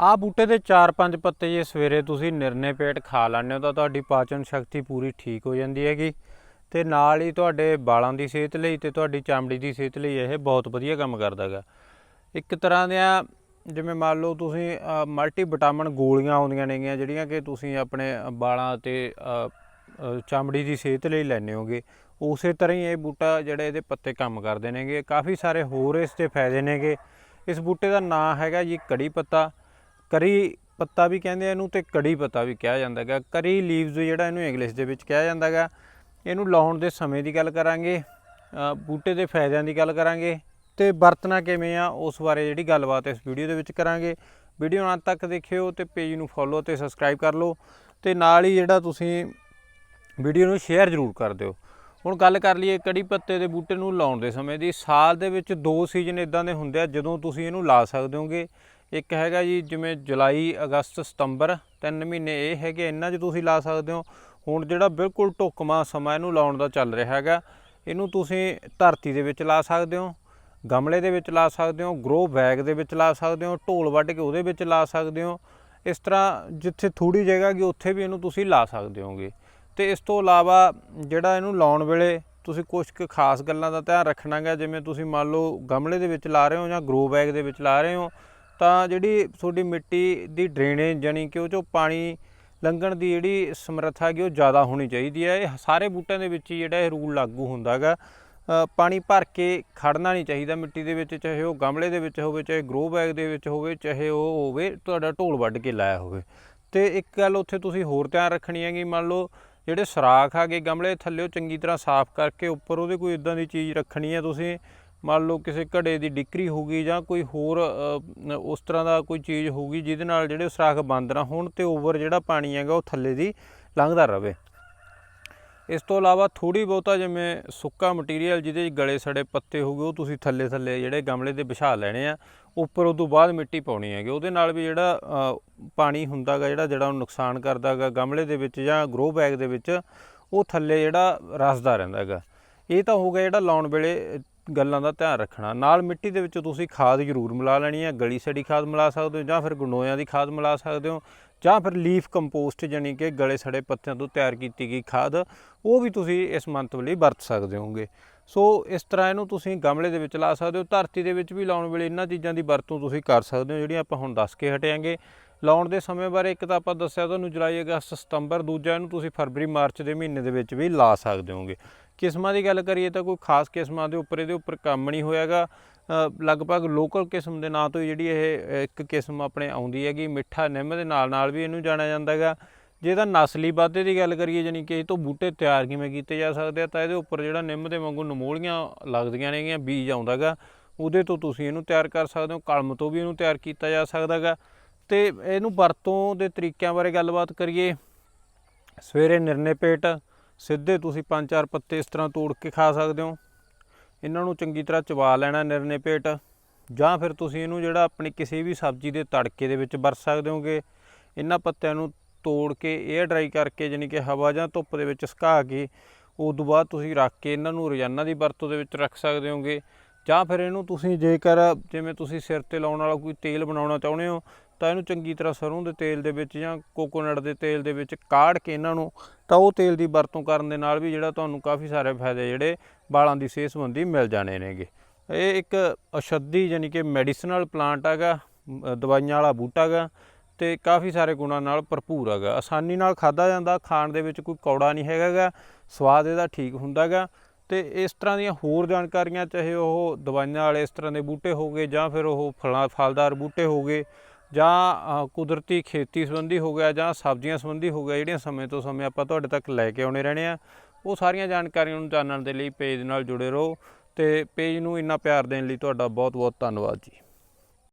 ਆਹ ਬੂਟੇ ਦੇ 4-5 ਪੱਤੇ ਜੇ ਸਵੇਰੇ ਤੁਸੀਂ ਨਿਰਨੇ ਪੇਟ ਖਾ ਲੈਂਦੇ ਹੋ ਤਾਂ ਤੁਹਾਡੀ ਪਾਚਨ ਸ਼ਕਤੀ ਪੂਰੀ ਠੀਕ ਹੋ ਜਾਂਦੀ ਹੈਗੀ। ਤੇ ਨਾਲ ਹੀ ਤੁਹਾਡੇ ਵਾਲਾਂ ਦੀ ਸਿਹਤ ਲਈ ਤੇ ਤੁਹਾਡੀ ਚਮੜੀ ਦੀ ਸਿਹਤ ਲਈ ਇਹ ਬਹੁਤ ਵਧੀਆ ਕੰਮ ਕਰਦਾ ਹੈਗਾ। ਇੱਕ ਤਰ੍ਹਾਂ ਦੀਆਂ ਜਿਵੇਂ ਮੰਨ ਲਓ ਤੁਸੀਂ ਮਲਟੀ ਵਿਟਾਮਿਨ ਗੋਲੀਆਂ ਆਉਂਦੀਆਂ ਨੇਗੀਆਂ ਜਿਹੜੀਆਂ ਕਿ ਤੁਸੀਂ ਆਪਣੇ ਵਾਲਾਂ ਤੇ ਅ, ਚਮੜੀ ਦੀ ਸਿਹਤ ਲਈ ਲੈਣੇ ਹੋਗੇ। ਉਸੇ ਤਰ੍ਹਾਂ ਹੀ ਇਹ ਬੂਟਾ ਜਿਹੜੇ ਇਹਦੇ ਪੱਤੇ ਕੰਮ ਕਰਦੇ ਨੇਗੇ। ਕਾਫੀ ਸਾਰੇ ਹੋਰ ਇਸ 'ਤੇ ਫਾਇਦੇ ਨੇਗੇ। ਇਸ ਬੂਟੇ ਦਾ ਨਾਂ ਹੈਗਾ ਜੀ ਕੜੀ ਪੱਤਾ। ਕਰੀ ਪੱਤਾ ਵੀ ਕਹਿੰਦੇ ਆ ਇਹਨੂੰ ਤੇ ਕੜੀ ਪੱਤਾ ਵੀ ਕਿਹਾ ਜਾਂਦਾ ਹੈਗਾ। ਕਰੀ ਲੀਵਸ ਜਿਹੜਾ ਇਹਨੂੰ ਇੰਗਲਿਸ਼ ਦੇ ਵਿੱਚ ਕਿਹਾ ਜਾਂਦਾ ਹੈਗਾ। ਇਹਨੂੰ ਲਾਉਣ ਦੇ ਸਮੇਂ ਦੀ ਗੱਲ ਕਰਾਂਗੇ ਬੂਟੇ ਦੇ ਫਾਇਦਿਆਂ ਦੀ ਗੱਲ ਕਰਾਂਗੇ ਤੇ ਵਰਤਣਾ ਕਿਵੇਂ ਆ ਉਸ ਬਾਰੇ ਜਿਹੜੀ ਗੱਲਬਾਤ ਇਸ ਵੀਡੀਓ ਦੇ ਵਿੱਚ ਕਰਾਂਗੇ। ਵੀਡੀਓ ਅੰਤ ਤੱਕ ਦੇਖਿਓ ਤੇ ਪੇਜ ਨੂੰ ਫੋਲੋ ਤੇ ਸਬਸਕ੍ਰਾਈਬ ਕਰ ਲਓ ਤੇ ਨਾਲ ਹੀ ਜਿਹੜਾ ਤੁਸੀਂ ਵੀਡੀਓ ਨੂੰ ਸ਼ੇਅਰ ਜ਼ਰੂਰ ਕਰ ਦਿਓ। ਹੁਣ ਗੱਲ ਕਰ ਲਈਏ ਕੜੀ ਪੱਤੇ ਦੇ ਬੂਟੇ ਨੂੰ ਲਾਉਣ ਦੇ ਸਮੇਂ ਦੀ। ਸਾਲ ਦੇ ਵਿੱਚ ਦੋ ਸੀਜ਼ਨ ਇਦਾਂ ਦੇ ਹੁੰਦੇ ਆ ਜਦੋਂ ਤੁਸੀਂ ਇਹਨੂੰ ਲਾ ਸਕਦੇ ਹੋਗੇ। ਇੱਕ ਹੈਗਾ ਜੀ ਜਿਵੇਂ ਜੁਲਾਈ, ਅਗਸਤ, ਸਤੰਬਰ, ਤਿੰਨ ਮਹੀਨੇ ਇਹ ਹੈਗੇ, ਇਹਨਾਂ 'ਚ ਤੁਸੀਂ ਲਾ ਸਕਦੇ ਹੋ। ਹੁਣ ਜਿਹੜਾ ਬਿਲਕੁਲ ਢੁਕਮਾ ਸਮਾਂ ਇਹਨੂੰ ਲਾਉਣ ਦਾ ਚੱਲ ਰਿਹਾ ਹੈਗਾ, ਇਹਨੂੰ ਤੁਸੀਂ ਧਰਤੀ ਦੇ ਵਿੱਚ ਲਾ ਸਕਦੇ ਹੋ, ਗਮਲੇ ਦੇ ਵਿੱਚ ਲਾ ਸਕਦੇ ਹੋ ਗਰੋ ਬੈਗ ਦੇ ਵਿੱਚ ਲਾ ਸਕਦੇ ਹੋ, ਢੋਲ ਵੱਢ ਕੇ ਉਹਦੇ ਵਿੱਚ ਲਾ ਸਕਦੇ ਹੋ। ਇਸ ਤਰ੍ਹਾਂ ਜਿੱਥੇ ਥੋੜੀ ਜਗ੍ਹਾ ਹੈਗੀ, ਉੱਥੇ ਵੀ ਇਹਨੂੰ ਤੁਸੀਂ ਲਾ ਸਕਦੇ ਹੋਗੇ। ਤੇ ਇਸ ਤੋਂ ਇਲਾਵਾ ਜਿਹੜਾ ਇਹਨੂੰ ਲਾਉਣ ਵੇਲੇ ਤੁਸੀਂ ਕੁਝ ਕੁ ਖਾਸ ਗੱਲਾਂ ਦਾ ਧਿਆਨ ਰੱਖਣਾ ਗਾ ਜਿਵੇਂ ਤੁਸੀਂ ਮੰਨ ਲਓ ਗਮਲੇ ਦੇ ਵਿੱਚ ਲਾ ਰਹੇ ਹੋ ਜਾਂ ਗਰੋ ਬੈਗ ਦੇ ਵਿੱਚ ਲਾ ਰਹੇ ਹੋ ਤਾਂ ਜਿਹੜੀ ਤੁਹਾਡੀ ਮਿੱਟੀ ਦੀ ਡਰੇਨੇਜ ਜਾਨੀ ਕਿ ਉਹ ਚੋਂ ਪਾਣੀ ਲੰਘਣ ਦੀ ਜਿਹੜੀ ਸਮਰੱਥਾ ਹੈਗੀ, ਉਹ ਜ਼ਿਆਦਾ ਹੋਣੀ ਚਾਹੀਦੀ ਹੈ। ਇਹ ਸਾਰੇ ਬੂਟਿਆਂ ਦੇ ਵਿੱਚ ਹੀ ਜਿਹੜਾ ਇਹ ਰੂਲ ਲਾਗੂ ਹੁੰਦਾ ਹੈਗਾ। ਪਾਣੀ ਭਰ ਕੇ ਖੜਨਾ ਨਹੀਂ ਚਾਹੀਦਾ ਮਿੱਟੀ ਦੇ ਵਿੱਚ, ਚਾਹੇ ਉਹ ਗਮਲੇ ਦੇ ਵਿੱਚ ਹੋਵੇ, ਚਾਹੇ ਗਰੋ ਬੈਗ ਦੇ ਵਿੱਚ ਹੋਵੇ, ਚਾਹੇ ਉਹ ਹੋਵੇ, ਤੁਹਾਡਾ ਢੋਲ ਵੱਢ ਕੇ ਲਾਇਆ ਹੋਵੇ। ਤੇ ਇੱਕ ਗੱਲ ਉੱਥੇ ਤੁਸੀਂ ਹੋਰ ਧਿਆਨ ਰੱਖਣੀ ਹੈਗੀ, ਮੰਨ ਲਓ ਜਿਹੜੇ ਸਰਾਖ ਗਏ ਗਮਲੇ, ਥੱਲੇ ਉਹ ਚੰਗੀ ਤਰ੍ਹਾਂ ਸਾਫ਼ ਕਰਕੇ, ਉੱਪਰ ਉਹਦੇ ਕੋਈ ਇਦਾਂ ਦੀ ਚੀਜ਼ ਰੱਖਣੀ ਹੈ ਤੁਸੀਂ ਮੰਨ ਲਓ ਕਿਸੇ ਘੜੇ ਦੀ ਡਿਕਰੀ ਹੋਊਗੀ ਜਾਂ ਕੋਈ ਹੋਰ ਉਸ ਤਰ੍ਹਾਂ ਦਾ ਕੋਈ ਚੀਜ਼ ਹੋਊਗੀ ਜਿਹਦੇ ਨਾਲ ਜਿਹੜੇ ਸਰਾਖ ਬੰਦ ਨਾ ਹੋਣ ਤੇ ਓਵਰ ਜਿਹੜਾ ਪਾਣੀ ਹੈਗਾ ਉਹ ਥੱਲੇ ਦੀ ਲੰਘਦਾ ਰਹੇ ਇਸ ਤੋਂ ਇਲਾਵਾ ਥੋੜੀ ਬਹੁਤਾ ਜਿਵੇਂ ਸੁੱਕਾ ਮਟੀਰੀਅਲ ਜਿਹਦੇ 'ਚ ਗਲੇ ਸੜੇ ਪੱਤੇ ਹੋਗੇ ਉਹ ਤੁਸੀਂ ਥੱਲੇ ਥੱਲੇ ਜਿਹੜੇ ਗਮਲੇ ਦੇ ਵਿਛਾ ਲੈਣੇ ਆ ਉੱਪਰ ਉਸ ਤੋਂ ਬਾਅਦ ਮਿੱਟੀ ਪਾਉਣੀ ਹੈਗੀ। ਉਹਦੇ ਨਾਲ ਵੀ ਜਿਹੜਾ ਅ, ਪਾਣੀ ਹੁੰਦਾਗਾ ਜਿਹੜਾ ਜਿਹੜਾ ਉਹ ਨੁਕਸਾਨ ਕਰਦਾਗਾ ਗਮਲੇ ਦੇ ਵਿੱਚ ਜਾਂ ਗਰੋ ਬੈਗ ਦੇ ਵਿੱਚ ਉਹ ਥੱਲੇ ਜਿਹੜਾ ਰਸਦਾ ਰਹਿੰਦਾ ਹੈਗਾ ਇਹ ਤਾਂ ਹੋ ਗਿਆ ਜਿਹੜਾ ਲਾਉਣ ਵੇਲੇ ਗੱਲਾਂ ਦਾ ਧਿਆਨ ਰੱਖਣਾ। ਨਾਲ ਮਿੱਟੀ ਦੇ ਵਿੱਚ ਤੁਸੀਂ ਖਾਦ ਜ਼ਰੂਰ ਮਿਲਾ ਲੈਣੀ ਹੈ। ਗਲੀ ਸੜੀ ਖਾਦ ਮਿਲਾ ਸਕਦੇ ਹੋ ਜਾਂ ਫਿਰ ਗੰਡੋਇਆਂ ਦੀ ਖਾਦ ਮਿਲਾ ਸਕਦੇ ਹੋ ਜਾਂ ਫਿਰ ਲੀਫ ਕੰਪੋਸਟ ਜਾਨੀ ਕਿ ਗਲੇ ਸੜੇ ਪੱਤਿਆਂ ਤੋਂ ਤਿਆਰ ਕੀਤੀ ਗਈ ਖਾਦ, ਉਹ ਵੀ ਤੁਸੀਂ ਇਸ ਮੰਤਵ ਲਈ ਵਰਤ ਸਕਦੇ ਹੋਗੇ ਸੋ ਇਸ ਤਰ੍ਹਾਂ ਇਹਨੂੰ ਤੁਸੀਂ ਗਮਲੇ ਦੇ ਵਿੱਚ ਲਾ ਸਕਦੇ ਹੋ। ਧਰਤੀ ਦੇ ਵਿੱਚ ਵੀ ਲਾਉਣ ਵੇਲੇ ਇਹਨਾਂ ਚੀਜ਼ਾਂ ਦੀ ਵਰਤੋਂ ਤੁਸੀਂ ਕਰ ਸਕਦੇ ਹੋ। ਜਿਹੜੀਆਂ ਆਪਾਂ ਹੁਣ ਦੱਸ ਕੇ ਹਟਿਆਂਗੇ ਲਾਉਣ ਦੇ ਸਮੇਂ ਬਾਰੇ ਇੱਕ ਤਾਂ ਆਪਾਂ ਦੱਸਿਆ ਤੁਹਾਨੂੰ ਜੁਲਾਈ ਅਗਸਤ ਸਤੰਬਰ ਦੂਜਾ ਇਹਨੂੰ ਤੁਸੀਂ ਫਰਵਰੀ ਮਾਰਚ ਦੇ ਮਹੀਨੇ ਦੇ ਵਿੱਚ ਵੀ ਲਾ ਸਕਦੇ ਹੋਗੇ ਕਿਸਮਾਂ ਦੀ ਗੱਲ ਕਰੀਏ ਤਾਂ ਕੋਈ ਖਾਸ ਕਿਸਮਾਂ ਦੇ ਉੱਪਰ ਇਹਦੇ ਉੱਪਰ ਕੰਮ ਨਹੀਂ ਹੋਇਆਗਾ। ਅ, ਲਗਭਗ ਲੋਕਲ ਕਿਸਮ ਦੇ ਨਾਂ ਤੋਂ ਹੀ ਜਿਹੜੀ ਇਹ ਇੱਕ ਕਿਸਮ ਆਪਣੇ ਆਉਂਦੀ ਹੈਗੀ ਮਿੱਠਾ ਨਿੰਮ ਦੇ ਨਾਲ ਨਾਲ ਵੀ ਇਹਨੂੰ ਜਾਣਿਆ ਜਾਂਦਾ ਹੈਗਾ। ਜੇ ਤਾਂ ਨਸਲੀ ਵਾਧੇ ਦੀ ਗੱਲ ਕਰੀਏ ਜਾਨੀ ਕਿ ਇਹ ਤੋਂ ਬੂਟੇ ਤਿਆਰ ਕਿਵੇਂ ਕੀਤੇ ਜਾ ਸਕਦੇ ਆ ਤਾਂ ਇਹਦੇ ਉੱਪਰ ਜਿਹੜਾ ਨਿੰਮ ਦੇ ਵਾਂਗੂ ਨਮੋਲੀਆਂ ਲੱਗਦੀਆਂ ਨੇਗੀਆਂ ਬੀਜ ਆਉਂਦਾਗਾ ਉਹਦੇ ਤੋਂ ਤੁਸੀਂ ਇਹਨੂੰ ਤਿਆਰ ਕਰ ਸਕਦੇ ਹੋ ਕਲਮ ਤੋਂ ਵੀ ਇਹਨੂੰ ਤਿਆਰ ਕੀਤਾ ਜਾ ਸਕਦਾਗਾ ਤੇ ਇਹਨੂੰ ਵਰਤੋਂ ਦੇ ਤਰੀਕਿਆਂ ਬਾਰੇ ਗੱਲਬਾਤ ਕਰੀਏ। ਸਵੇਰੇ ਨਿਰਨੇ ਪੇਟ, ਸਿੱਧੇ ਤੁਸੀਂ ਪੰਜ ਚਾਰ ਪੱਤੇ ਇਸ ਤਰ੍ਹਾਂ ਤੋੜ ਕੇ ਖਾ ਸਕਦੇ ਹੋ। ਇਹਨਾਂ ਨੂੰ ਚੰਗੀ ਤਰ੍ਹਾਂ ਚਬਾ ਲੈਣਾ ਨਿਰਨੇ ਪੇਟ, ਜਾਂ ਫਿਰ ਤੁਸੀਂ ਇਹਨੂੰ ਜਿਹੜਾ ਆਪਣੀ ਕਿਸੇ ਵੀ ਸਬਜ਼ੀ ਦੇ ਤੜਕੇ ਦੇ ਵਿੱਚ ਵਰਤ ਸਕਦੇ ਹੋਗੇ। ਇਹਨਾਂ ਪੱਤਿਆਂ ਨੂੰ ਤੋੜ ਕੇ 에ਅਰ ਡਰਾਈ ਕਰਕੇ ਜਾਨੀ ਕਿ ਹਵਾ ਜਾਂ ਧੁੱਪ ਦੇ ਵਿੱਚ ਸੁਕਾ ਕੇ ਉਸ ਤੋਂ ਬਾਅਦ ਤੁਸੀਂ ਰੱਖ ਕੇ ਇਹਨਾਂ ਨੂੰ ਰੋਜ਼ਾਨਾ ਦੀ ਵਰਤੋਂ ਦੇ ਵਿੱਚ ਰੱਖ ਸਕਦੇ ਹੋਗੇ। ਜਾਂ ਫਿਰ ਇਹਨੂੰ ਤੁਸੀਂ ਜੇਕਰ, ਜਿਵੇਂ ਤੁਸੀਂ ਸਿਰ ਤੇ ਲਾਉਣ ਵਾਲਾ ਕੋਈ ਤੇਲ ਬਣਾਉਣਾ ਚਾਹੁੰਦੇ ਹੋ ਤਾਂ ਇਹਨੂੰ ਚੰਗੀ ਤਰ੍ਹਾਂ ਸਰੋਂ ਦੇ ਤੇਲ ਦੇ ਵਿੱਚ ਜਾਂ ਕੋਕੋਨਟ ਦੇ ਤੇਲ ਦੇ ਵਿੱਚ ਕਾੜ ਕੇ ਇਹਨਾਂ ਨੂੰ ਤਾਂ ਉਹ ਤੇਲ ਦੀ ਵਰਤੋਂ ਕਰਨ ਦੇ ਨਾਲ ਵੀ ਜਿਹੜਾ ਤੁਹਾਨੂੰ ਕਾਫੀ ਸਾਰੇ ਫਾਇਦੇ ਜਿਹੜੇ ਵਾਲਾਂ ਦੀ ਸਿਹਤ ਸੰਬੰਧੀ ਮਿਲ ਜਾਣੇ ਨੇਗੇ। ਇਹ ਇੱਕ ਔਸ਼ਧੀ ਯਾਨੀ ਕਿ ਮੈਡੀਸਨਲ ਪਲਾਂਟ ਹੈਗਾ ਦਵਾਈਆਂ ਵਾਲਾ ਬੂਟਾ ਹੈਗਾ ਤੇ ਕਾਫੀ ਸਾਰੇ ਗੁਣਾਂ ਨਾਲ ਭਰਪੂਰ ਹੈਗਾ। ਆਸਾਨੀ ਨਾਲ ਖਾਦਾ ਜਾਂਦਾ ਖਾਣ ਦੇ ਵਿੱਚ ਕੋਈ ਕੌੜਾ ਨਹੀਂ ਹੈਗਾ ਗਾ, ਸਵਾਦ ਇਹਦਾ ਠੀਕ ਹੁੰਦਾ ਗਾ ਤੇ ਇਸ ਤਰ੍ਹਾਂ ਦੀਆਂ ਹੋਰ ਜਾਣਕਾਰੀਆਂ ਚਾਹੇ ਉਹ ਦਵਾਈਆਂ ਵਾਲੇ ਇਸ ਤਰ੍ਹਾਂ ਦੇ ਬੂਟੇ ਹੋਗੇ ਜਾਂ ਫਿਰ ਉਹ ਫਲਾਂ ਫਲਦਾਰ ਬੂਟੇ ਹੋਗੇ ਜਾਂ ਕੁਦਰਤੀ ਖੇਤੀ ਸੰਬੰਧੀ ਹੋ ਗਿਆ ਜਾਂ ਸਬਜ਼ੀਆਂ ਸੰਬੰਧੀ ਹੋ ਗਿਆ, ਜਿਹੜੀਆਂ ਸਮੇਂ ਤੋਂ ਸਮੇਂ ਆਪਾਂ ਤੁਹਾਡੇ ਤੱਕ ਲੈ ਕੇ ਆਉਣੇ ਰਹਿਣੇ ਆ, ਉਹ ਸਾਰੀਆਂ ਜਾਣਕਾਰੀਆਂ ਨੂੰ ਜਾਣਨ ਦੇ ਲਈ ਪੇਜ ਨਾਲ ਜੁੜੇ ਰਹੋ ਤੇ ਪੇਜ ਨੂੰ ਇੰਨਾ ਪਿਆਰ ਦੇਣ ਲਈ ਤੁਹਾਡਾ ਬਹੁਤ ਬਹੁਤ ਧੰਨਵਾਦ ਜੀ।